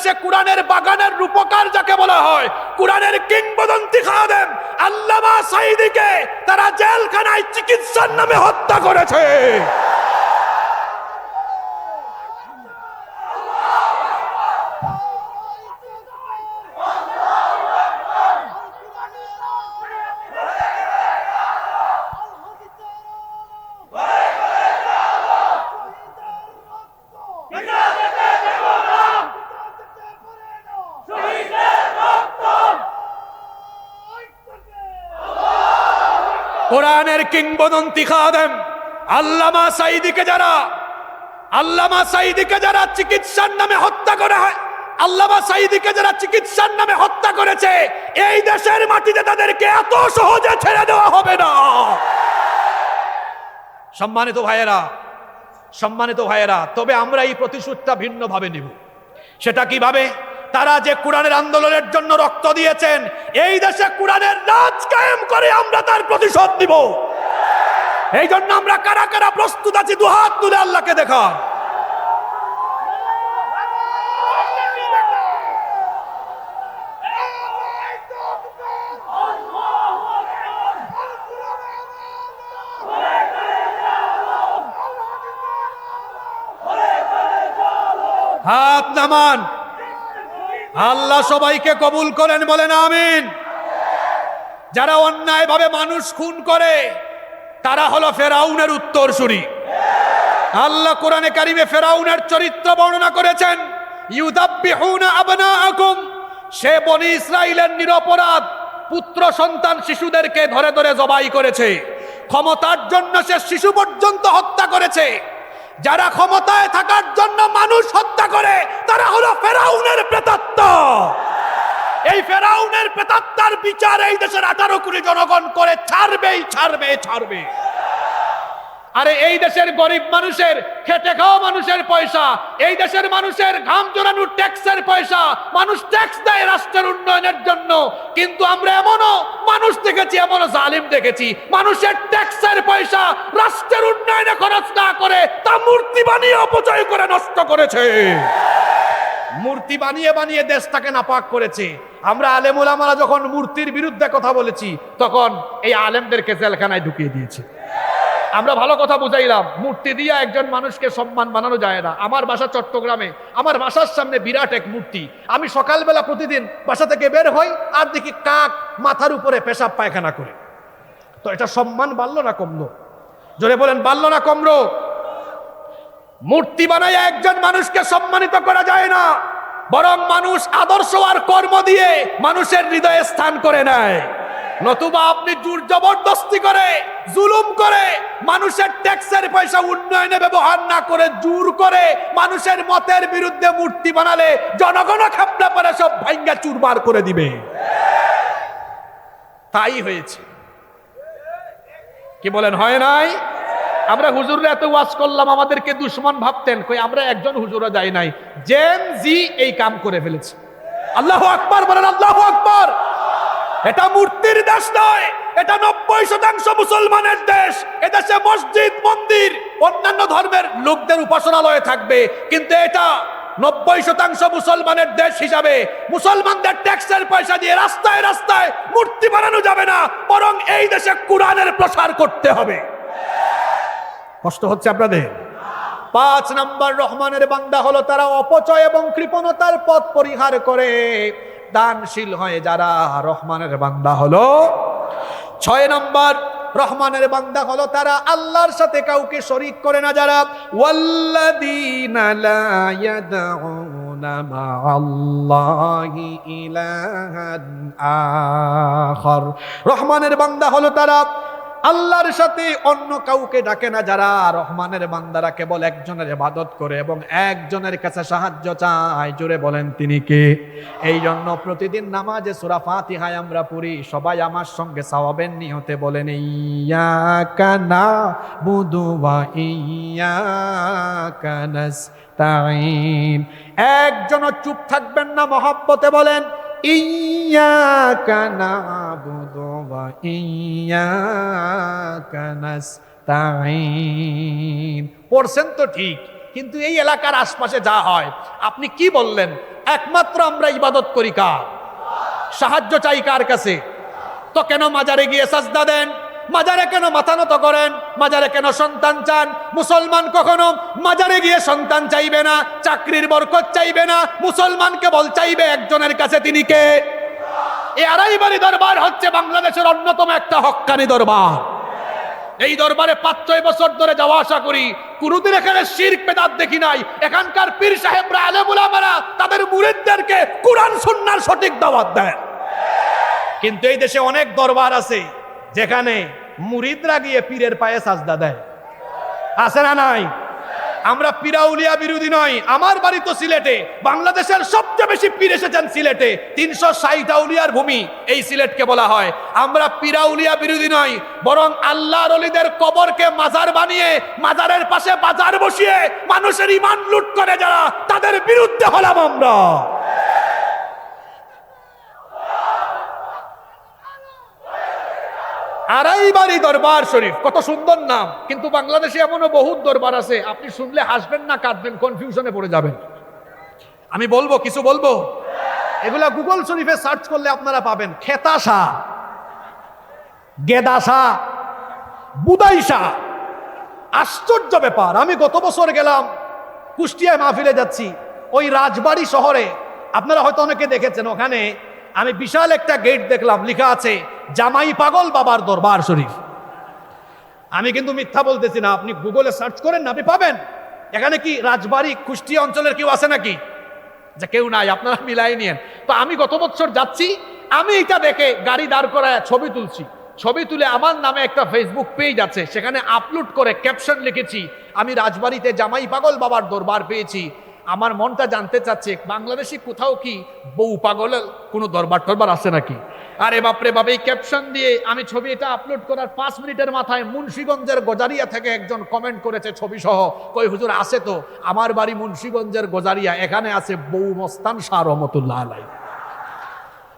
দেশে কোরআনের বাগানের রূপকার যাকে বলা হয়, কোরআনের কিংবদন্তি খাদেম আল্লামা সাইদিকে তারা জেলখানায় চিকিৎসার নামে হত্যা করেছে। কিংবদন্তি খাদেম। আল্লামা সাইদিকে যারা, আল্লামা সাইদিকে যারা চিকিৎসার নামে হত্যা করা হয়, আল্লামা সাইদিকে যারা চিকিৎসার নামে হত্যা করেছে, এই দেশের মাটিতে তাদেরকে এত সহজে ছেড়ে দেওয়া হবে না। সম্মানিত ভাইয়েরা সম্মানিত ভাইয়েরা, তবে আমরা এই প্রতিশোধটা ভিন্নভাবে নিব। সেটা কীভাবে? তারা যে কোরআনের আন্দোলনের জন্য রক্ত দিয়েছেন, এই দেশে কোরআনের রাজ কায়েম করে আমরা তার প্রতিশোধ দিব এই জন্য আমরা কারা কারা প্রস্তুত আছি দুহাত তুলে আল্লাহকে দেখা হাত নামান। আল্লাহ সবাইকে কবুল করেন, বলেন আমিন। যারা অন্যায়ভাবে মানুষ খুন করে, তারা হলো ফেরাউনের উত্তরসূরি। আল্লাহ কোরআনে কারিমে ফেরাউনের চরিত্র বর্ণনা করেছেন সে বনি ইসরাইলের নিরপরাধ পুত্র সন্তান শিশুদেরকে ধরে ধরে জবাই করেছে। ক্ষমতার জন্য সে শিশু পর্যন্ত হত্যা করেছে। যারা ক্ষমতায় থাকার জন্য মানুষ হত্যা করে, তারা হলো ফেরাউনের প্রেতাত্ম। এই ফেরাউনের প্রেতাত্মার বিচার এই দেশের আঠারো কোটি জনগণ করে, ছাড়বেই, ছাড়বে ছাড়বে। আরে এই দেশের গরিব মানুষের, খেটে খাওয়া মানুষের পয়সা, এই দেশের মানুষের ঘাম জোরানোর ট্যাক্সের পয়সা, মানুষ ট্যাক্স দেয় রাষ্ট্রের উন্নয়নের জন্য। কিন্তু আমরা এমনও মানুষ দেখেছি, এমনও জালিম দেখেছি। মানুষের ট্যাক্সের পয়সা রাষ্ট্রের উন্নয়নে খরচ না করে তা মূর্তি বানিয়ে অপচয় করে নষ্ট করেছে। মূর্তি বানিয়ে বানিয়ে দেশটাকে নাপাক করেছে। আমরা আলেম ওলামারা যখন মূর্তির বিরুদ্ধে কথা বলেছি, তখন এই আলেমদেরকে জেলখানায় ঢুকিয়ে দিয়েছে। আমরা ভালো কথা বুঝাইলাম। মূর্তি দিয়ে একজন মানুষকে সম্মান বানানো যায় না। আমার বাসা চট্টগ্রামে। আমার বাসার সামনে বিরাট এক মূর্তি। আমি সকালবেলা প্রতিদিন বাসা থেকে বের হই আর দেখি কাক মাথার উপরে পেশাব পায়খানা করে। তো এটা সম্মান বাড়লো না কমলো? জোরে বলেন, বাড়লো না কমলো? মূর্তি বানায় একজন মানুষকে সম্মানিত করা যায় না। বরং মানুষ আদর্শ আর কর্ম দিয়ে মানুষের হৃদয়ে স্থান করে নেয়। নতুবা আপনি জোর জবরদস্তি করে, জুলুম করে, মানুষের ট্যাক্সের পয়সা উন্নয়নে ব্যবহার না করে, জোর করে মানুষের মতের বিরুদ্ধে মূর্তি বানালে জনগণ খাপনা পরে, সব ভাঙ্গা চুরমার করে দিবে। তাই হয়েছে। কি বলেন, হয় নাই? আমরা হুজুররা এত ওয়াজ করলাম, আমাদেরকে দুশ্মন ভাবতেন, কই আমরা একজন হুজুরও যাই নাই। জেন জি এই কাম করে ফেলেছে। আল্লাহ আকবার, বলেন আল্লাহ আকবার। এটা মূর্তির দেশ নয়, এটা নব্বই শতাংশ মুসলমানের দেশ। এদেশে মসজিদ, মন্দির, অন্যান্য ধর্মের লোকদের উপাসনালয়ে থাকবে। কিন্তু এটা নব্বই শতাংশ মুসলমানের দেশ হিসাবে। মুসলমানদের ট্যাক্সের পয়সা দিয়ে রাস্তায় রাস্তায় মূর্তি বানানো যাবে না, বরং এই দেশে কোরআনের প্রসার করতে হবে। কষ্ট হচ্ছে আপনাদের? পাঁচ নাম্বার রহমানের বান্দা হলো তারা অপচয় এবং কৃপণতার পথ পরিহার করে। দানশীল হয় যারা রহমানের বান্দা হলো। ছয় নম্বর, রহমানের বান্দা হলো তারা আল্লাহর সাথে কাউকে শরিক করে না যারা লা রহমানের বান্দা হলো তারা আল্লাহর সাথে অন্য কাউকে ডাকে না, যারা রহমানের বান্দারা কেবল একজনের ইবাদত করে এবং একজনের কাছে সাহায্য চায়। জুড়ে বলেন তিনি কে? এই জন্য প্রতিদিন নামাজে সূরা ফাতিহায় আমরা পড়ি, সবাই আমার সঙ্গে সওয়াবের নিয়তে বলেন ইয়া ইয়াকা নাবুদু ওয়া ইয়াকা নাস্তাঈন। একজনও চুপ থাকবেন না, মহব্বতে বলেন নাবুদু ওয়া ইয়াকা নাস্তাঈন পড়ছেন তো ঠিক, কিন্তু এই এলাকার আশপাশে যা হয়, আপনি কি বললেন? একমাত্র আমরা ইবাদত করি কার? সাহায্য চাই কার কাছে? তো কেন মাজারে গিয়ে সাজদা দেন? মাজারে কেন মাথা নত করেন? মাজারে কেন সন্তান চান? মুসলমান কখনো মাজারে গিয়ে সন্তান চাইবে না, চাকরির বরকত চাইবে না, মুসলমান কেবল চাইবে একজনের কাছে তিনি কে? এই আড়াইবাড়ি দরবার হচ্ছে বাংলাদেশের অন্যতম একটা হক্কানি দরবার। এই দরবারে পাঁচ ছয় বছর ধরে যাওয়া আসা করি। কোনোদিন এখানে শিরক, বেদাত দেখি নাই। এখানকার পীর সাহেবরা আলেমুলামারা তাদের মুরিদদেরকে কোরআন, সুন্নার সঠিক দাওয়াত দেয়। কিন্তু এই দেশে অনেক দরবার আছে যেখানে মুরিদরা গিয়ে পীরের পায়ে সাজদা দেয়। আছে না নাই? আমরা পিরাউলিয়া বিরোধী নয় আমার বাড়ি তো সিলেটে। বাংলাদেশের সবচেয়ে বেশি পীর এসেছেন সিলেটে। তিনশো ষাট আউলিয়ার ভূমি, এই সিলেটকে বলা হয়। আমরা পিরাউলিয়া বিরোধী নয় বরং আল্লাহ রলিদের কবরকে মাজার বানিয়ে, মাজারের পাশে বাজার বসিয়ে মানুষের ইমান লুট করে যারা, তাদের বিরুদ্ধে হলাম আমরা। আড়াইবাড়ি দরবার শরীফ, কত সুন্দর নাম। কিন্তু বাংলাদেশে এমনও বহুত দরবার আছে, আপনি শুনলে হাসবেন না, কাঁদবেন কনফিউশনে পড়ে যাবেন। আমি বলব, কিছু বলব? এগুলা গুগল শরীফে সার্চ করলে আপনারা পাবেন খেতাশা গেদাসা বুদাইশা আশ্চর্য ব্যাপার, আমি গত বছর গেলাম, কুষ্টিয়ায় মাহফিলে যাচ্ছি, ওই রাজবাড়ি শহরে, আপনারা হয়তো অনেকে দেখেছেন, ওখানে আমি বিশাল একটা গেট দেখলাম, লেখা আছে, জামাই পাগল বাবার দরবার শরীফ। আমি কিন্তু মিথ্যা বলতেছি না, আপনি গুগলে সার্চ করেন না আপনি পাবেন। এখানে কি রাজবাড়ি কুষ্টিয়া অঞ্চলের কেউ আছে নাকি? যে কেউ নাই, আপনারা মিলাই নিয়েন। তো আমি গত বছর যাচ্ছি, আমি এটা দেখে গাড়ি দাঁড় করায় ছবি তুলছি। ছবি তুলে আমার নামে একটা ফেসবুক পেজ আছে, সেখানে আপলোড করে ক্যাপশন লিখেছি, আমি রাজবাড়িতে জামাই পাগল বাবার দরবার পেয়েছি। আমার মনটা জানতে চাচ্ছে, বাংলাদেশি কোথাও কি বউ পাগলের কোনো দরবার টরবার আছে নাকি? আরে বাপরে বাপ, এই ক্যাপশন দিয়ে আমি ছবি এটা আপলোড করার পাঁচ মিনিটের মাথায় মুন্সীগঞ্জের গজারিয়া থেকে একজন কমেন্ট করেছে ছবি সহ কই হুজুর, আছে তো? আমার বাড়ি মুন্সীগঞ্জের গজারিয়া, এখানে আছে বউ মস্তান শাহ রহমতুল্লাহ আলাই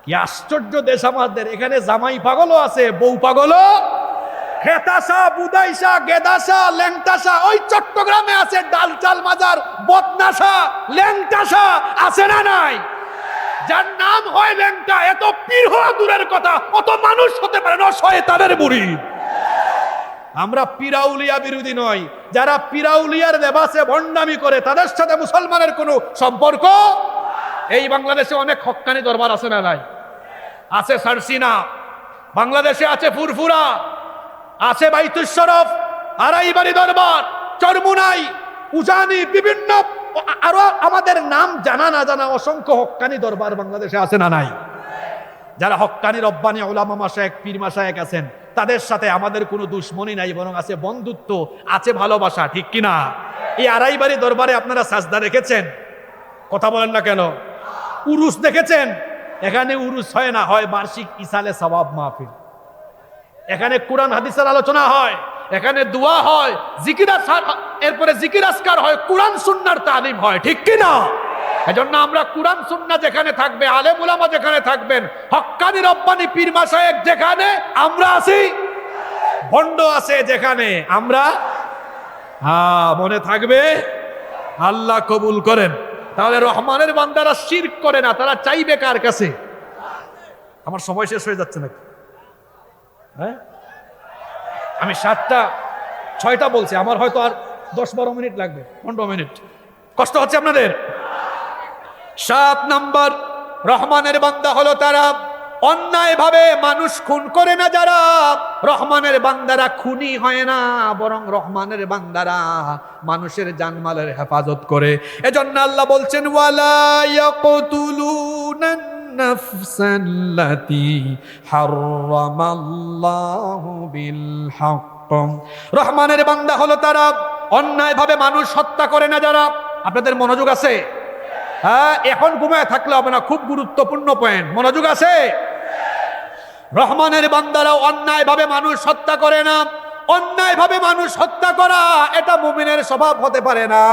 কি আশ্চর্য দেশ আমাদের, এখানে জামাই পাগলও আছে, বউ পাগলও খেতাসা বুদাইসা গেদাসা ল্যাংটাসা ওই চট্টগ্রামে আছে ডালচাল মাজার বদনাসা ল্যাংটাসা আছে না নাই? যার নাম হয় ল্যাংটা এত পীর দূরের কথা অত মানুষ হতে পারে না শয়তানের বুড়ি। আমরা পিরাউলিয়া বিরোধী নয়, যারা পিরাউলিয়ার লেবাসে ভণ্ডামি করে, তাদের সাথে মুসলমানের কোনো সম্পর্ক? এই বাংলাদেশে অনেক হক্কানি দরবার আছে না নাই? আছে সারসিনা, বাংলাদেশে আছে ফুরফুরা আছে বাইতুশরফ আড়াইবাড়ি দরবার, চরমুনাই, উজানি, বিভিন্ন, আরও আমাদের নাম জানা না জানা অসংখ্য হক্কানি দরবার বাংলাদেশে আছে না নাই? যারা হক্কানি রব্বানি ওলামা মাসায়েক পীর মাসায়েক আছেন, তাদের সাথে আমাদের কোনো দুশ্মনী নাই, বরং আছে বন্ধুত্ব, আছে ভালোবাসা, ঠিক কিনা? এই আড়াইবাড়ি দরবারে আপনারা সাজদা রেখেছেন? কথা বলেন না কেন? উরুস দেখেছেন? এখানে উরুস হয় না, হয় বার্ষিক ইসালে সবাব মাহফিল। এখানে কোরআন, হাদিসের আলোচনা হয়, এখানে দোয়া হয় জিকিরাস এরপরে জিকিরাসকার হয়, কোরআন, সুন্নার তালিম হয়, ঠিক কি না? এজন্য আমরা কোরআন সুন্না যেখানে থাকবে, আলেম উলামা যেখানে থাকবেন, হক্কানি রব্বানি পীর মাসায়েক যেখানে, আমরা আছি। ভণ্ড আছে যেখানে, আমরা হ্যাঁ মনে থাকবে, আল্লাহ কবুল করেন। তাহলে রহমানের বান্দারা শির করে না, তারা চাইবে কার কাছে? আমার সময় শেষ হয়ে যাচ্ছে নাকি? হ্যাঁ? আমি সাতটা, ছয়টা বলছি, আমার হয়তো আর দশ বারো মিনিট লাগবে, পনেরো মিনিট। কষ্ট হচ্ছে আপনাদের? সাত নাম্বার, রহমানের বান্দা হলো তারা। অন্যায়ভাবে মানুষ খুন করে না যারা, রহমানের বান্দারা খুনি হয় না, বরং রহমানের বান্দারা মানুষের জানমালের হেফাজত করে। এজন্য আল্লাহ বলছেন, ওয়ালা ইয়াকতুলুনা النفس التي حرم الله بالحق রহমানের বান্দা হলো তারা অন্যায়ভাবে মানুষ হত্যা করে না যারা আপনাদের মনোযোগ আছে হ্যাঁ এখন ঘুমায় থাকলে হবে না খুব গুরুত্বপূর্ণ পয়েন্ট মনোযোগ আছে রহমানের বান্দারা অন্যায়ভাবে মানুষ হত্যা করে না অন্যায়ভাবে মানুষ হত্যা করা, এটা মুমিনের স্বভাব হতে পারে না।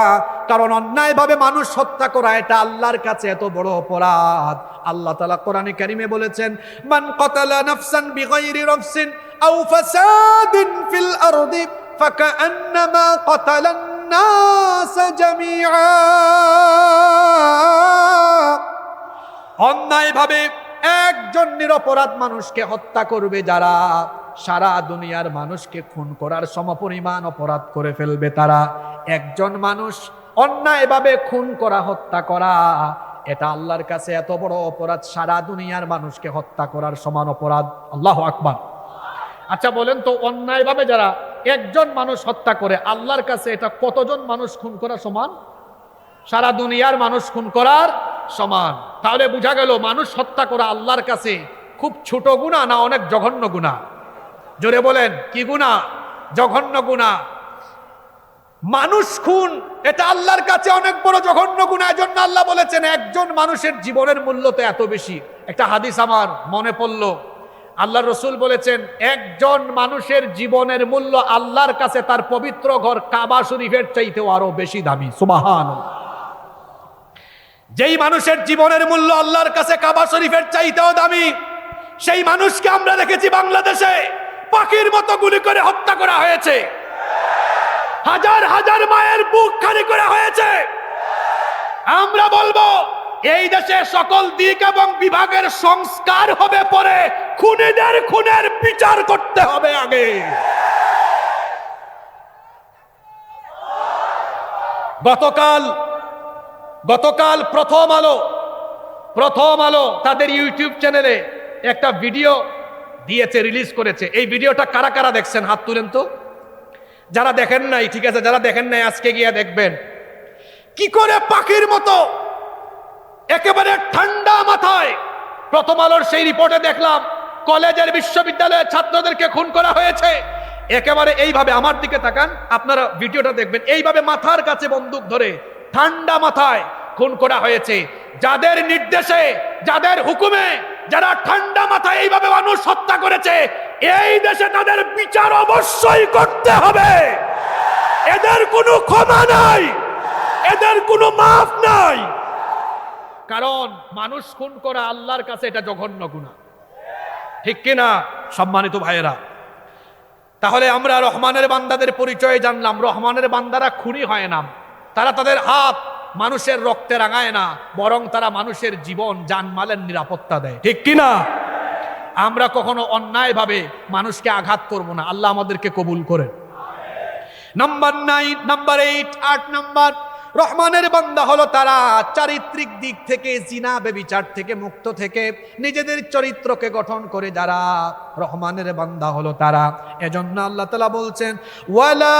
কারণ অন্যায়ভাবে মানুষ হত্যা করা, এটা আল্লাহর কাছে এত বড় অপরাধ। আল্লাহ তালা কোরআনে কারিমে বলেছেন, মান কতালা নফসান বিগৈরি রফসিন আউ ফাসাদিন ফিল আরদি ফাকান্নামা কতালান নাস জামিআ। অন্যায়ভাবে একজন নিরপরাধ মানুষকে হত্যা করবে যারা সারা দুনিয়ার মানুষকে খুন করার সমপরিমাণ অপরাধ করে ফেলবে তারা। একজন মানুষ অন্যায়ভাবে খুন করা, হত্যা করা, এটা আল্লাহর কাছে এত বড় অপরাধ, সারা দুনিয়ার মানুষকে হত্যা করার সমান অপরাধ। আল্লাহ আকবার। আচ্ছা বলেন তো, অন্যায়ভাবে যারা একজন মানুষ হত্যা করে, আল্লাহর কাছে এটা কতজন মানুষ খুন করা সমান? সারা দুনিয়ার মানুষ খুন করার সমান। তাহলে বোঝা গেল, মানুষ হত্যা করা আল্লাহর কাছে খুব ছোট গুণা না অনেক জঘন্য গুণা? জোরে বলেন, কি গুণা? জঘন্য গুণা। মানুষ খুন, এটা আল্লাহর কাছে অনেক বড় জঘন্য গুণা জন্য আল্লাহ বলেছেন, একজন মানুষের জীবনের মূল্য তো এত বেশি। একটা হাদিস আমার মনে পড়ল। আল্লাহ রসুল বলেছেন, একজন মানুষের জীবনের মূল্য আল্লাহর কাছে তার পবিত্র ঘর কাবা শরীফের চাইতেও আরও বেশি দামি। সুবাহান যেই মানুষের জীবনের মূল্য আল্লাহর কাছে কাবা শরীফের চাইতেও দামি, সেই মানুষকে আমরা দেখেছি বাংলাদেশে। পাখির মতো গুলি করে হত্যা করা হয়েছে। হাজার হাজার মায়ের বুক খালি করা হয়েছে। আমরা বলব, এই দেশে সকল দিক এবং বিভাগের সংস্কার হবে পরে খুনিদের খুনের বিচার করতে হবে আগে। গতকাল গতকাল প্রথম আলো প্রথম আলো তাদের ইউটিউব চ্যানেলে একটা ভিডিও দিয়েছে রিলিজ করেছে। এই ভিডিওটা কারা কারা দেখছেন? হাত তুলেন তো। যারা দেখেন নাই, ঠিক আছে, যারা দেখেন নাই, আজকে গিয়ে দেখবেন। কি করে পাখির মতো, একেবারে ঠান্ডা মাথায়, প্রথম আলোর সেই রিপোর্টে দেখলাম, কলেজের বিশ্ববিদ্যালয়ের ছাত্রদেরকে খুন করা হয়েছে। একেবারে এইভাবে আমার দিকে তাকান, আপনারা ভিডিওটা দেখবেন। এইভাবে মাথার কাছে বন্দুক ধরে ঠান্ডা মাথায় খুন করা হয়েছে। যাদের নির্দেশে, যাদের হুকুমে যারা ঠান্ডা মাথায় এইভাবে মানুষ হত্যা করেছে, এই দেশে তাদের বিচার অবশ্যই করতে হবে। এদের কোনো ক্ষমা নাই, এদের কোনো মাফ নাই। কারণ মানুষ খুন করা আল্লাহর কাছে এটা জঘন্য গুণা ঠিক কিনা, সম্মানিত ভাইয়েরা? তাহলে আমরা রহমানের বান্দাদের পরিচয় জানলাম। রহমানের বান্দারা খুনি হয় না। তারা তাদের হাত মানুষের রক্তে রাঙায় না, বরং তারা মানুষের জীবন জানমালের নিরাপত্তা দেয়। ঠিক কিনা? আমরা কখনো অন্যায়ভাবে মানুষকে আঘাত করব না। আল্লাহ আমাদেরকে কবুল করেন। নাম্বার নাইন নাম্বার এইট আট নাম্বার রহমানের বান্দা হলো তারা। চারিত্রিক দিক থেকে, জিনা, বেবিচার থেকে, মুক্ত থেকে, নিজেদের চরিত্রকে গঠন করে যারা রহমানের বান্দা হলো তারা। এজন্য আল্লাহ তালা বলছেন, ওয়ালা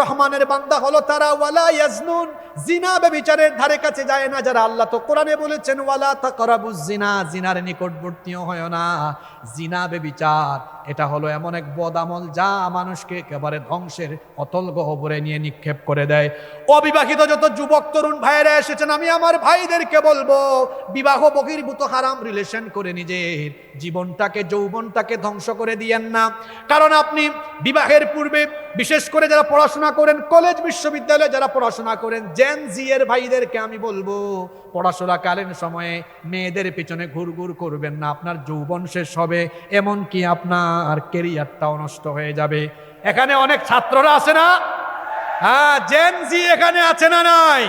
রহমানের বান্দা হলো তারা, ওয়ালা ইয়াজনুন, জিনা বেবিচারের ধারে কাছে যায় না। যারা আল্লাহ তো কোরআনে বলেছেন, ওয়ালা তাকরাবুজ জিনা, জিনার নিকটবর্তীও হয় না। জিনা বেবিচার এটা হলো এমন এক বদামল যা মানুষকে একেবারে ধ্বংসের অতল গহবরে নিয়ে নিক্ষেপ করে দেয়। অবিবাহিত যত যুবক, তরুণ ভাইয়েরা এসেছেন, আমি আমার ভাইদেরকে বলব, বিবাহ বহির্ভূত হারাম রিলেশন করে নিজের জীবনটাকে, যৌবনটাকে ধ্বংস করে দিয়েন না। কারণ আপনি বিবাহের পূর্বে, বিশেষ করে যারা পড়াশোনা করেন, কলেজ বিশ্ববিদ্যালয়ে যারা পড়াশোনা করেন জেন জি এর ভাইদেরকে আমি বলব, পড়াশোনাকালীন সময়ে মেয়েদের পিছনে ঘুরঘুর করবেন না, আপনার যৌবন শেষ হবে, এমনকি আপনার কেরিয়ারটাও নষ্ট হয়ে যাবে। এখানে অনেক ছাত্ররা আছে না? হ্যাঁ জেন জি এখানে আছে না নাই?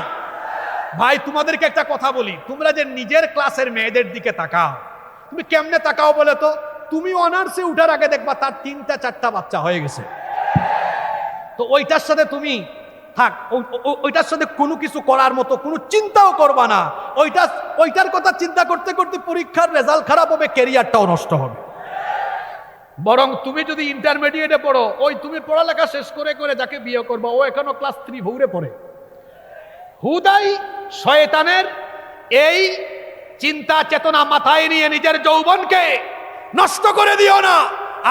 ভাই, তোমাদেরকে একটা কথা বলি, তোমরা যে নিজের ক্লাসের মেয়েদের দিকে তাকাও, তুমি কেমনে তাকাও বলে তো? তুমি অনার্সে উঠার আগে দেখবা তার তিনটা, চারটা বাচ্চা হয়ে গেছে। তো ওইটার সাথে তুমি থাক ওইটার সাথে কোনো কিছু করার মতো কোনো চিন্তাও করবা না। ওইটা, ওইটার কথা চিন্তা করতে করতে পরীক্ষার রেজাল্ট খারাপ হবে, ক্যারিয়ারটাও নষ্ট হবে। বরং তুমি যদি ইন্টারমিডিয়েটে পড়ো, ওই তুমি পড়ালেখা শেষ করে করে যাকে বিয়ে করব, ও এখনও ক্লাস থ্রি ভৌরে পড়ে। হুদাই শয়তানের এই চিন্তা চেতনা মাথায় নিয়ে নিজের যৌবনকে নষ্ট করে দিও না।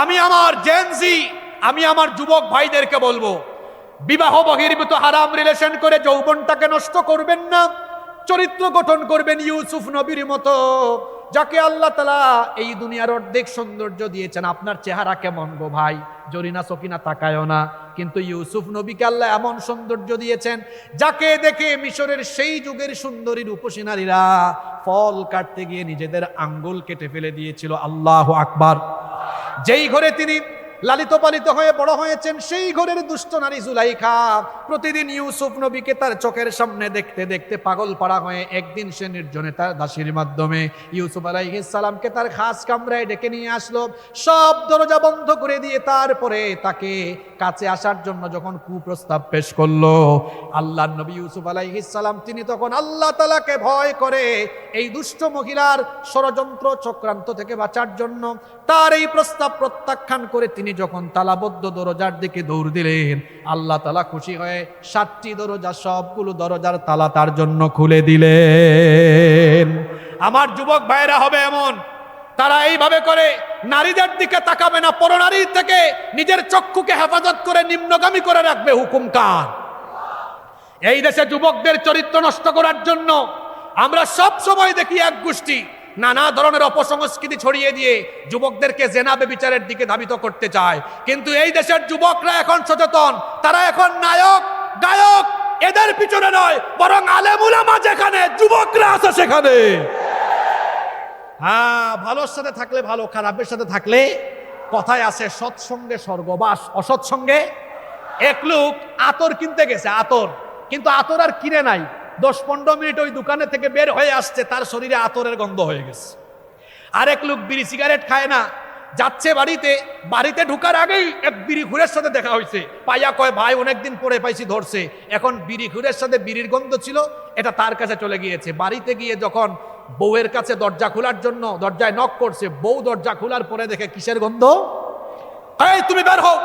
আমি আমার জেনজি আমি আমার যুবক ভাইদেরকে বলব, বিবাহ বহির্ভূত হারাম রিলেশন করে যৌবনটাকে নষ্ট করবেন না, চরিত্র গঠন করবেন ইউসুফ নবীর মতো, যাকে আল্লাহ তালা এই দুনিয়ার অর্ধেক সৌন্দর্য দিয়েছেন। আপনার চেহারা কেমন গো ভাই? জরিনা সকিনা তাকায়ও না, কিন্তু ইউসুফ নবীকে আল্লাহ এমন সৌন্দর্য দিয়েছেন, যাকে দেখে মিশরের সেই যুগের সুন্দরী রূপসী নারীরা ফল কাটতে গিয়ে নিজেদের আঙ্গুল কেটে ফেলে দিয়েছিল। আল্লাহ আকবার। যেই ঘরে তিনি লালিত পালিত হয়ে বড় হয়েছেন সেই ঘরের দুষ্ট নারী জুলাইখা। প্রতিদিন ইউসুফ নবীকে তার চোখের সামনে দেখতে দেখতে পাগল পাড়া হয়ে একদিন সে নির্জনে তার দাসীর মাধ্যমে ইউসুফ সালামকে তার খাস কামরায় ডেকে নিয়ে আসলো। সব দরজা বন্ধ করে দিয়ে তারপরে তাকে কাছে আসার জন্য যখন কুপ্রস্তাব পেশ করল আল্লাহ নবী ইউসুফ সালাম তিনি তখন আল্লাহ তালাকে ভয় করে এই দুষ্ট মহিলার ষড়যন্ত্র চক্রান্ত থেকে বাঁচার জন্য তার এই প্রস্তাব প্রত্যাখ্যান করে তিনি যখন তালাবদ্ধ দরজার দিকে দৌড় দিলেন, আল্লাহ তালা খুশি হয়ে সাতটি দরজা, সবগুলো দরজার তালা তার জন্য খুলে দিলেন। আমার যুবক ভাইরা হবে এমন। তারা এইভাবে করে নারীদের দিকে তাকাবে না, পরনারীর থেকে নিজের চক্ষুকে হেফাজত করে নিম্নগামী করে রাখবে হুকুম কার? এই দেশে যুবকদের চরিত্র নষ্ট করার জন্য আমরা সব সময় দেখি এক গোষ্ঠী নানা ধরনের অপসংস্কৃতি ছড়িয়ে দিয়ে যুবকদেরকে জেনাবে বিচারের দিকে ধাবিত করতে চায়। কিন্তু এই দেশের যুবকরা এখন সচেতন। তারা এখন নায়ক, গায়ক, এদের পিছনে নয়, বরং আলেমুলামা যেখানে, যুবকরা আছে সেখানে। হ্যাঁ ভালোর সাথে থাকলে ভালো, খারাপের সাথে থাকলে কথায় আছে, সৎসঙ্গে স্বর্গবাস অসৎসঙ্গে। এক লোক আতর কিনতে গেছে, আতর। কিন্তু আতর আর কিনে নাই। দশ পনেরো মিনিট ওই দোকানে থেকে বের হয়ে আসছে, তার শরীরে আতরের গন্ধ হয়ে গেছে। আরেক লোক বিড়ি সিগারেট খায় না, যাচ্ছে বাড়িতে বাড়িতে ঢুকার আগেই এক বিড়ি ঘুরের সাথে দেখা হয়েছে। পাইয়া কয়, ভাই, অনেকদিন পরে পাইছি ধরছে। এখন বিড়ি ঘুরের সাথে বিড়ির গন্ধ ছিল, এটা তার কাছে চলে গিয়েছে। বাড়িতে গিয়ে যখন বউয়ের কাছে দরজা খোলার জন্য দরজায় নক করছে, বউ দরজা খোলার পরে দেখে কিসের গন্ধ? এই, তুমি বের হও।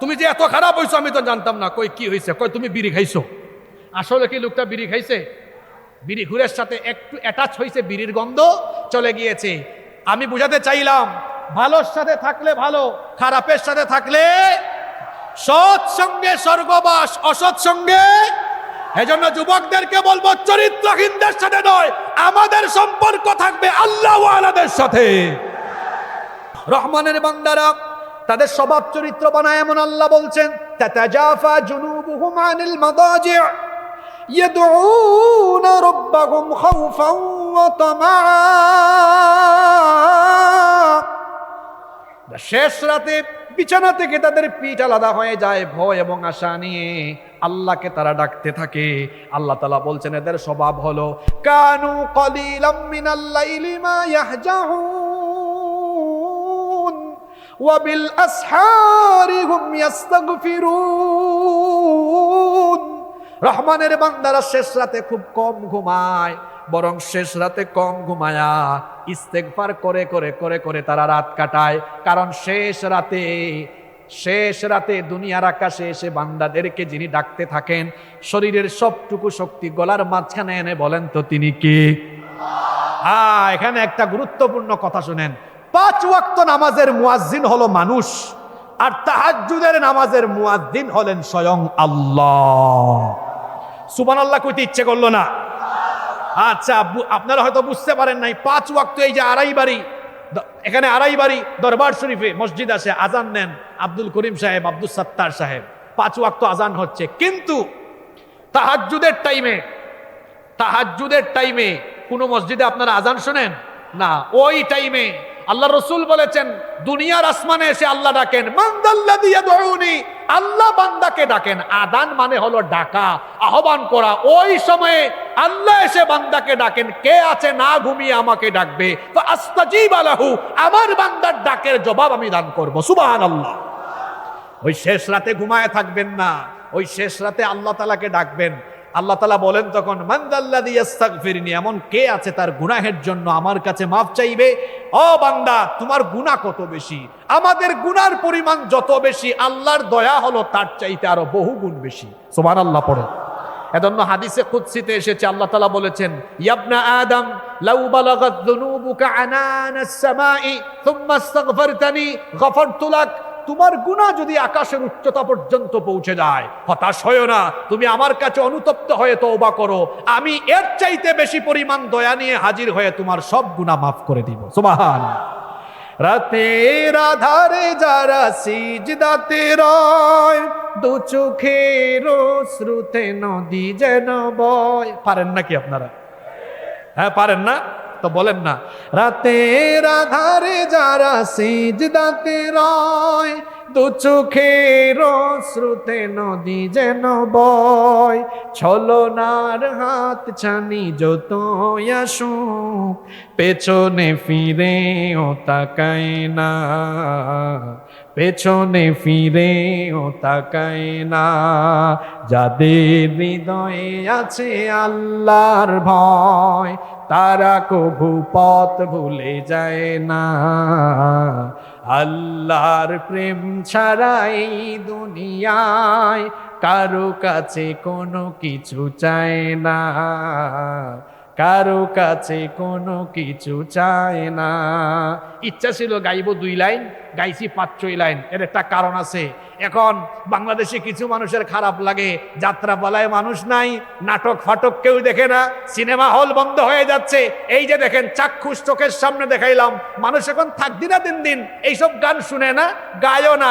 তুমি যে এত খারাপ হইছো, আমি তো জানতাম না। কই, কি হয়েছে কই, তুমি বিড়ি খাইছো? আসলে কি লোকটা বিড়ি খাইছে? বিড়ি ঘুরের সাথে একটু অ্যাটাচ হয়েছে বিড়ির গন্ধ চলে গিয়েছে। আমি বুঝাতে চাইলাম, ভালোর সাথে থাকলে ভালো, খারাপের সাথে থাকলে সৎ সঙ্গে স্বর্গবাস, অসৎ সঙ্গে। এজন্য যুবকদেরকে বলব, চরিত্রহীনদের সাথে নয়, আমাদের সম্পর্ক থাকবে আল্লাহ আলাদের সাথে। রহমানের বান্দারা, তাদের স্বভাব চরিত্র বানায় এমন আল্লাহ বলছেন, তাতাজাফা জুনুবুহুম আনিল يدعون ربهم خوفا وطمعا শেষ রাতে বিছানা থেকে তাদের পিঠ আলাদা হয়ে যায় ভয় এবং আশা নিয়ে আল্লাহকে তারা ডাকতে থাকে আল্লাহ তালা বলছেন এদের স্বভাব হলো কানু কলিলাম মিনাল্লাইলি মা ইয়াহজাহুন ওয়াবিল আসহারি হুম ইয়াস্তাগফিরুন রহমানের বান্দারা শেষ রাতে খুব কম ঘুমায়, বরং শেষ রাতে কম ঘুমায়া ইস্তেগফার করে করে করে করে তারা রাত কাটায়। কারণ শেষ রাতে শেষ রাতে দুনিয়ার আকাশে এসে বান্দাদেরকে যিনি ডাকতে থাকেন, শরীরের সবটুকু শক্তি গলার মাঝখানে এনে বলেন, তো তিনি কি? হ্যাঁ এখানে একটা গুরুত্বপূর্ণ কথা শুনেন। পাঁচ ওয়াক্ত নামাজের মুয়াজ্জিন হলো মানুষ, আর তাহাজ্জুদের নামাজের মুয়াজ্জিন হলেন স্বয়ং আল্লাহ। সুবান আল্লাহ কইতে ইচ্ছে করল না। আচ্ছা আপনারা হয়তো বুঝতে পারেন নাই, পাঁচ ওয়াক্ত এই যে আড়াই বাড়ি এখানে আড়াই বাড়ি দরবার শরীফে মসজিদ আছে, আজান নেন আব্দুল করিম সাহেব আব্দুল সত্তার সাহেব। পাঁচ ওয়াক্ত আজান হচ্ছে, কিন্তু তাহাজ্জুদের টাইমে তাহাজ্জুদের টাইমে কোন মসজিদে আপনারা আজান শোনেন? না, ওই টাইমে আল্লাহ রসুল বলেছেন, দুনিয়ার আসমানে এসে আল্লাহ ডাকেন আল্লাহ বান্দাকে ডাকেন। আদান মানে হলো ডাকা, আহ্বান করা। ওই সময়ে আল্লাহ এসে বান্দাকে ডাকেন, কে আছে না ঘুমিয়ে আমাকে ডাকবে? তো আস্তাজিব আলাহু আমার বান্দার ডাকের জবাব আমি দান করব। সুবাহ আল্লাহ ওই শেষ রাতে ঘুমায় থাকবেন না, ওই শেষ রাতে আল্লাহ তালাকে ডাকবেন। আল্লাহ তালা বলেন তখন মান্দাল্লা ফিরিনি এমন কে আছে তার গুনাহের জন্য আমার কাছে মাফ চাইবে? ও বান্দা, তোমার গুণা কত বেশি? আমাদের গুনার পরিমাণ যত বেশি, আল্লাহর দয়া হলো তার চাইতে আরও বহু গুণ বেশি। সোমান আল্লাহ পড়ে। এজন্য হাদিসে কুদসিতে এসেছে, আল্লাহ তালা বলেছেন, ইয়াবনা আদম, লাউ বালাগাত যুনুবুকা আনানাস সামাই থুম্মা ইস্তাগফারতানি গফারতু লাক তোমার গুণা যদি আকাশের উচ্চতা পর্যন্ত পৌঁছে যায়, হতাশ হয়েও না। তুমি আমার কাছে অনুতপ্ত হয়ে তওবা করো। আমি এর চাইতে বেশি পরিমাণ দয়া নিয়ে হাজির হয়ে তোমার সব গুণা মাফ করে দিব। সুবহান। রাতের আধারে যারা সিজদাতে রয়, দু চোখের শ্রুতে নদী যেন বয়। পারেন নাকি আপনারা? হ্যাঁ পারেন না? তো বলেন না। রাতের রাধারে যারা সিজদাতে রয় দু চোখের শ্রুতে নদী যেন বয়। ছলনার হাত ছানি যত আসু পেছনে ফিরে ও তাকায় না। পেছনে ফিরে ও তাকায় না। যাদের হৃদয়ে আছে আল্লাহর ভয় তারা কভু পথ ভুলে যায় না। আল্লাহর প্রেম ছাড়া এই দুনিয়ায় কারও কাছে কোনো কিছু চায় না। কারও কাছে কোনো কিছু চায় না। ইচ্ছা ছিল গাইব দুই লাইন গাইছি পাঁচ ছয় লাইন, এর একটা কারণ আছে। এখন বাংলাদেশে কিছু মানুষের খারাপ লাগে, যাত্রা পালায় মানুষ নাই, নাটক ফাটক কেউ দেখে না, সিনেমা হল বন্ধ হয়ে যাচ্ছে। এই যে দেখেন, চাক্ষুষ চোখের সামনে দেখাইলাম, মানুষ এখন থাকদি না দিন দিন, এইসব গান শুনে না, গায়ও না,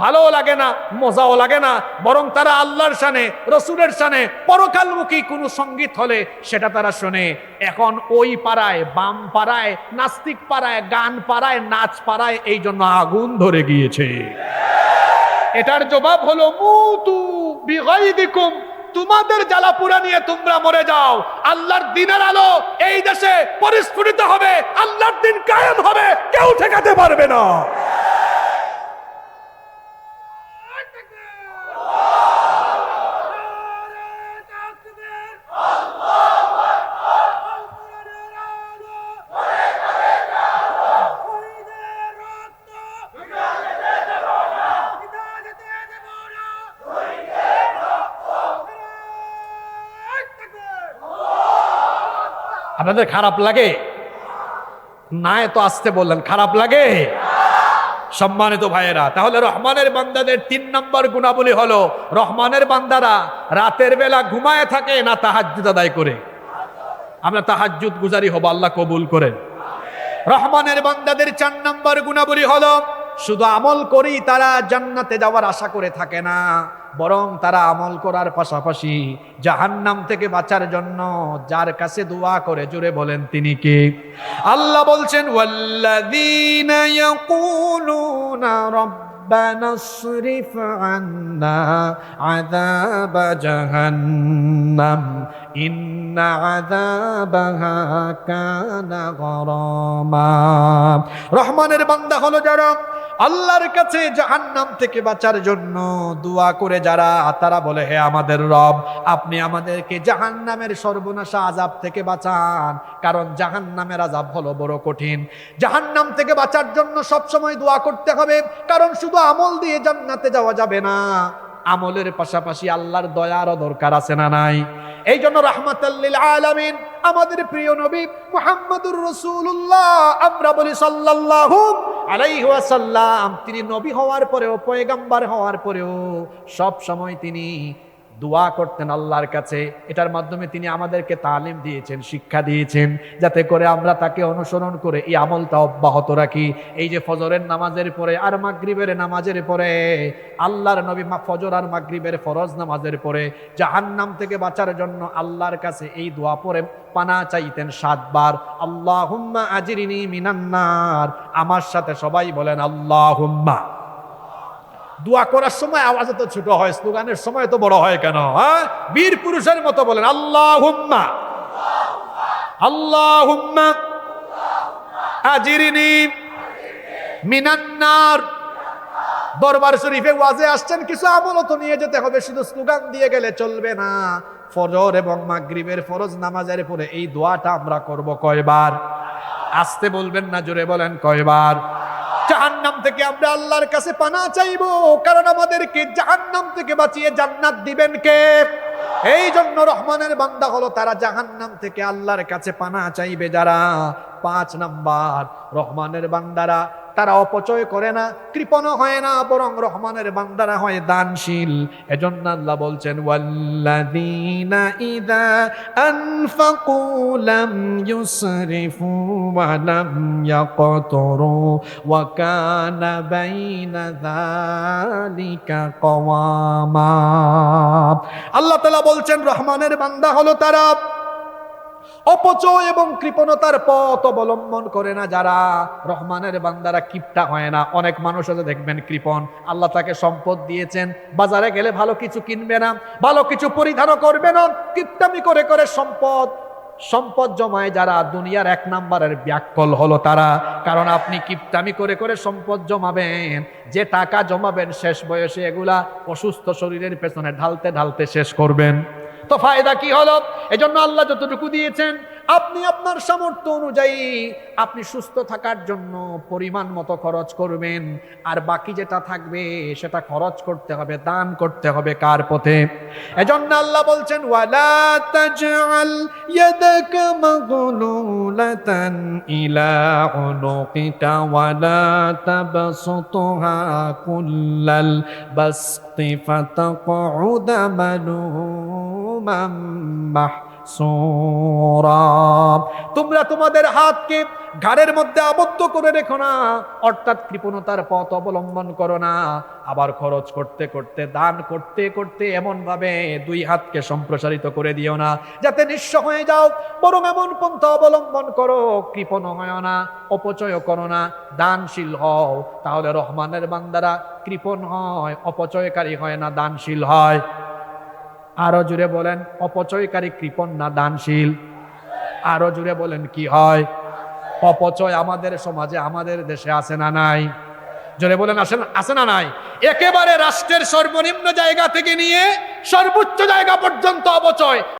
ভালোও লাগে না, মজাও লাগে না, বরং তারা আল্লাহর সানে রসুলের সানে পরকালমুখী কোনো সংগীত হলে সেটা তারা শোনে। এখন ওই পাড়ায়, বাম পাড়ায়, নাস্তিক পাড়ায়, গান পাড়ায়, নাচ পাড়ায়, এই জন্য আগুন ধরে গিয়েছে। এটার জবাব হলো, মুতু বিগাইদিকুম, তোমাদের জ্বালাপুরা নিয়ে তোমরা মরে যাও। আল্লাহর দিনের আলো এই দেশে পরিস্ফুটিত হবে, আল্লাহর দিন কায়েম হবে, কেউ ঠেকাতে পারবে না। আপনাদের খারাপ লাগে? না তো আসতে বললেন, খারাপ লাগে? সম্মানিত ভাইয়েরা, তাহলে রহমানের বান্দাদের তিন নম্বর গুণাবলী হলো, রহমানের বান্দারা রাতের বেলা ঘুমায় থাকে না তাহাজ্জুদ আদায় করে। আমরা তাহাজ্জুদ গুজারি হব, আল্লাহ কবুল করে রহমানের বান্দাদের চার নম্বর গুণাবলী হলো, শুধু আমল করেই তারা জান্নাতে যাওয়ার আশা করে থাকে না। বরং তারা আমল করার পাশাপাশি জাহান্নাম থেকে বাঁচার জন্য যার কাছে দোয়া করে জুড়ে বলেন তিনি কে আল্লাহ বলছেন ওয়াল্লাযীনা ইয়াকুলুনা ربنا اصرف عنا عذاب جهنم إن عذابها كان غراما রহমানের বান্দা হলো যারা আল্লাহর কাছে জাহান্নাম থেকে বাঁচার জন্য দোয়া করে যারা, তারা বলে, হে আমাদের রব, আপনি আমাদেরকে জাহান্নামের সর্বনাশা আজাব থেকে বাঁচান। কারণ জাহান্নামের আজাব হলো বড় কঠিন। জাহান্নাম থেকে বাঁচার জন্য সবসময় দোয়া করতে হবে, কারণ শুধু আমল দিয়ে জান্নাতে যাওয়া যাবে না। আমলের পাশাপাশি আল্লাহর দয়ারও দরকার আছে না নাই? এই জন্য রাহমাতাল্লিল আলমিন আমাদের প্রিয় নবী মুহাম্মদুর রসুল্লাহ আমরা বলি সাল্লাল্লাহু আলাইহি তিনি নবী হওয়ার পরেও, পয়গাম্বার হওয়ার পরেও সব সময় তিনি দোয়া করতেন আল্লাহর কাছে। এটার মাধ্যমে তিনি আমাদেরকে তালিম দিয়েছেন, শিক্ষা দিয়েছেন, যাতে করে আমরা তাকে অনুসরণ করে এই আমলটা অব্যাহত রাখি। এই যে ফজরের নামাজের পরে আর মাগরিবের নামাজের পরে, আল্লাহর নবী মা ফজর আর মাগরিবের ফরজ নামাজের পরে জাহান্নাম থেকে বাঁচার জন্য আল্লাহর কাছে এই দোয়া পরে পানা চাইতেন সাতবার। আল্লাহুম্মা আজিরিনি মিনান্নার। আমার সাথে সবাই বলেন, আল্লাহুম্মা। দোয়া করার সময় আওয়াজ তো ছোট হয়, স্লোগানের সময় তো বড় হয় কেন হ্যাঁ? বীর পুরুষের মতো বলেন আল্লাহ হুম্মা আল্লাহ হুম্মা আজিরিনি মিনান্নার। দরবার শরীফে ওয়াজে আসছেন, কিছু আমল তো নিয়ে যেতে হবে, শুধু স্লোগান দিয়ে গেলে চলবে না। ফজর এবং মাগরিবের ফরজ নামাজের পরে এই দোয়াটা আমরা করব কয়বার? আসতে বলবেন না, জোরে বলেন কয়বার? জাহান্নাম থেকে আমরা আল্লাহর কাছে পানা চাইব। কারণ আমাদেরকে জাহান্নাম থেকে বাঁচিয়ে জান্নাত দিবেন কে? এই জন্য রহমানের বান্দা হলো তারা জাহান্নাম থেকে আল্লাহর কাছে পানা চাইবে যারা। পাঁচ নাম্বার, রহমানের বান্দারা তারা অপচয় করে না কৃপণ হয় না, বরং রহমানের বান্দারা হয় দানশীল। এজন্য আল্লাহ বলছেন, ওয়াল্লাযীনা ইযা আনফাকু লাম ইউসরিফু ওয়া লাম ইয়াকতুরু ওয়া কানা বাইনা যালিকা কওয়ামা। আল্লাহ তাআলা বলছেন, রহমানের বান্দা হলো তারা। অপচয় এবং কৃপণতার পথ অবলম্বন করে না যারা। রহমানের বান্দারা কিপটা হয় না। অনেক মানুষ আছে, দেখবেন কৃপণ। আল্লাহ তাকে সম্পদ দিয়েছেন। বাজারে গেলে ভালো কিছু কিনবে না, ভালো কিছু পরিধানও করবে না। কিপটামি করে করে সম্পদ সম্পদ জমায় যারা দুনিয়ার এক নাম্বারের ব্যাককল হলো তারা। কারণ আপনি কিপটামি করে করে সম্পদ জমাবেন। যে টাকা জমাবেন শেষ বয়সে এগুলা অসুস্থ শরীরের পেছনে ঢালতে ঢালতে শেষ করবেন। তো ফায়দা কি হলো? এজন্য আল্লাহ যতটুকু দিয়েছেন, আপনি আপনার সামর্থ্য অনুযায়ী আপনি সুস্থ থাকার জন্য পরিমাণ মতো খরচ করবেন। আর বাকি যেটা থাকবে, সেটা খরচ করতে হবে, দান করতে হবে কার পথে? এজন্য আল্লাহ বলছেন, ওয়ালা ইলা তোমরা তোমাদের হাতকে ঘাড়ের মধ্যে আবদ্ধ করে রেখো না, অর্থাৎ কৃপণতার পথ অবলম্বন করো না। আবার খরচ করতে করতে, দান করতে করতে এমন ভাবে দুই হাতকে সম্প্রসারিত করে দিও না, যাতে নিঃস্ব হয়ে যাও, বরং এমন পন্থা অবলম্বন করো কৃপণ হয় না, অপচয় করো না, দানশীল হও, তাহলে রহমানের বান্দারা কৃপণ হয়, অপচয়কারী হয় না, দানশীল হয়। আরও জুড়ে বলেন, অপচয়কারী কৃপণ না দানশীল। আরও জুড়ে বলেন, কি হয়? অপচয় আমাদের সমাজে, আমাদের দেশে আছে না নাই? জোরে বলেন আসেন আসে না নাই? একেবারে রাষ্ট্রের সর্বনিম্ন জায়গা থেকে নিয়ে সর্বোচ্চ জায়গা পর্যন্ত অপচয়।